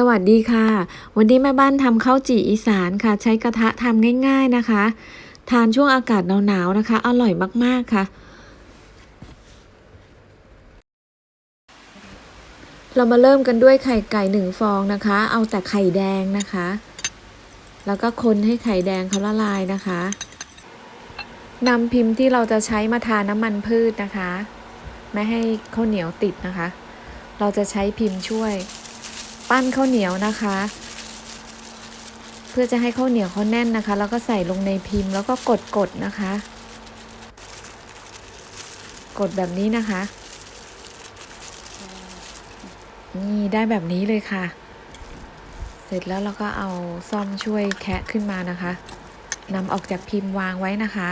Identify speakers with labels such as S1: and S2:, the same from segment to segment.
S1: สวัสดีค่ะ วันนี้แม่บ้านทำข้าวจี่อีสานค่ะ ใช้กระทะทำง่าย ๆนะคะ ทานช่วงอากาศหนาวๆนะคะ อร่อยมากๆค่ะ เรามาเริ่มกันด้วยไข่ไก่หนึ่งฟองนะคะ เอาแต่ไข่แดงนะคะ แล้วก็คนให้ไข่แดงเขาละลายนะคะนำพิมพ์ที่เราจะใช้มาทาน้ำมันพืชนะคะ ไม่ให้ข้าวเหนียวติดนะคะ เราจะใช้พิมพ์ช่วย ปั้นข้าวเหนียวนะคะ เพื่อจะให้ข้าวเหนียวเขาแน่นนะคะ แล้วก็ใส่ลงในพิมพ์แล้วก็กดกดนะคะ กดแบบนี้นะคะ นี่ได้แบบนี้เลยค่ะ เสร็จแล้วเราก็เอาซ่อมช่วยแคะขึ้นมานะคะนำออกจากพิมพ์วางไว้นะคะ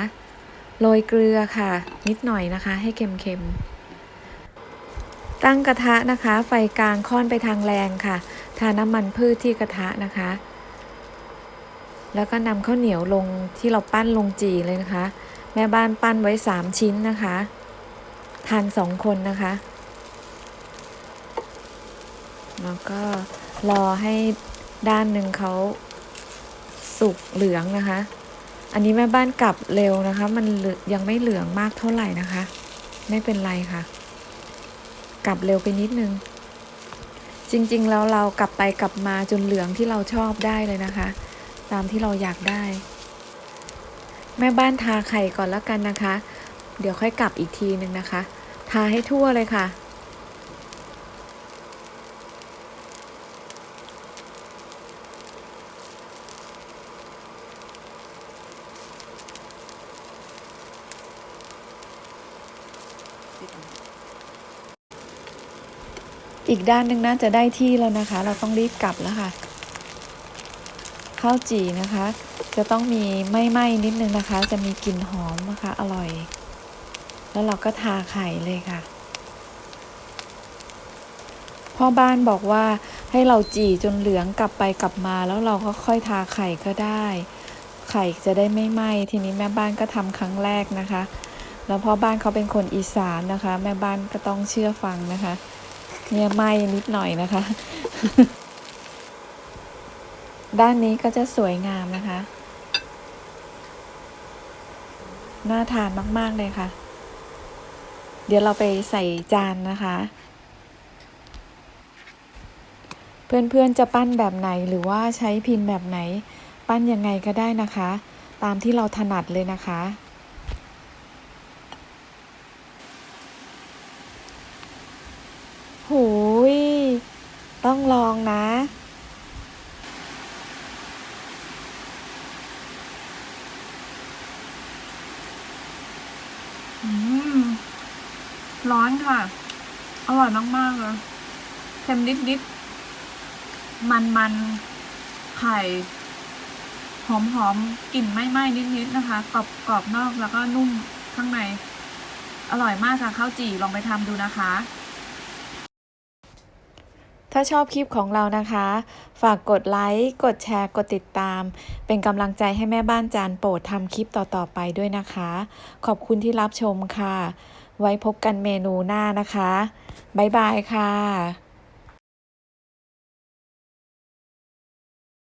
S1: โรยเกลือค่ะ นิดหน่อยนะคะ ให้เค็มๆ ตั้งกระทะนะคะ ไฟกลางค่อนไปทางแรงค่ะ ทาน้ำมันพืชที่กระทะนะคะ แล้วก็นำข้าวเหนียวลงที่เราปั้นลงจีเลยนะคะ แม่บ้านปั้นไว้ 3 ชิ้นนะคะ ทานสองคนนะคะ แล้วก็รอให้ด้านหนึ่งเขาสุกเหลืองนะคะ อันนี้แม่บ้านกลับเร็วนะคะ มันยังไม่เหลืองมากเท่าไหร่นะคะ ไม่เป็นไรค่ะ กลับเร็วไปนิดนึง จริงๆ แล้วเรากลับไปกลับมาจนเหลืองที่เราชอบได้เลยนะคะ ตามที่เราอยากได้ แม่บ้านทาไข่ก่อนแล้วกันนะคะ เดี๋ยวค่อยกลับอีกทีนึงนะคะ ทาให้ทั่วเลยค่ะ อีกด้านหนึ่งน่าจะได้ที่แล้วนะคะ เราต้องรีบกลับแล้วค่ะ ข้าวจี่นะคะ จะต้องมีไม่ไหม้นิดนึงนะคะ จะมีกลิ่นหอมนะคะ อร่อย แล้วเราก็ทาไข่เลยค่ะพ่อบ้านบอกว่าให้เราจี่จนเหลืองกลับไปกลับมาแล้วเราก็ค่อยทาไข่ก็ได้ ไข่จะได้ไม่ไหม้ทีนี้แม่บ้านก็ทำครั้งแรกนะคะ แล้วพ่อบ้านเขาเป็นคนอีสานนะคะ แม่บ้านก็ต้องเชื่อฟังนะคะ เนี่ยไหม้นิดหน่อยนะคะ ด้านนี้ก็จะสวยงามนะคะ น่าทานมาก ๆ เลยค่ะ เดี๋ยวเราไปใส่จานนะคะ เพื่อนๆจะปั้นแบบไหนหรือว่าใช้พิมพ์แบบไหน ปั้นยังไงก็ได้นะคะ ตามที่เราถนัดเลยนะคะ หูย ต้องลองนะ
S2: อืม ร้อนค่ะ อร่อยมาก ๆ เลยเค็มนิด ๆ มัน ๆ ไข่ หอม ๆ กลิ่นไหม้ ๆ นิด ๆ นะคะ กรอบกรอบนอกแล้วก็นุ่มข้างใน อร่อยมากค่ะข้าวจี่ลองไปทำดูนะคะ
S1: ถ้าชอบคลิปของเรานะคะ ฝากกดไลค์ กดแชร์ กดติดตาม เป็นกำลังใจให้แม่บ้านจานโปรดทำคลิปต่อๆไปด้วยนะคะ ขอบคุณที่รับชมค่ะ ไว้พบกันเมนูหน้านะคะ บ๊ายบายค่ะ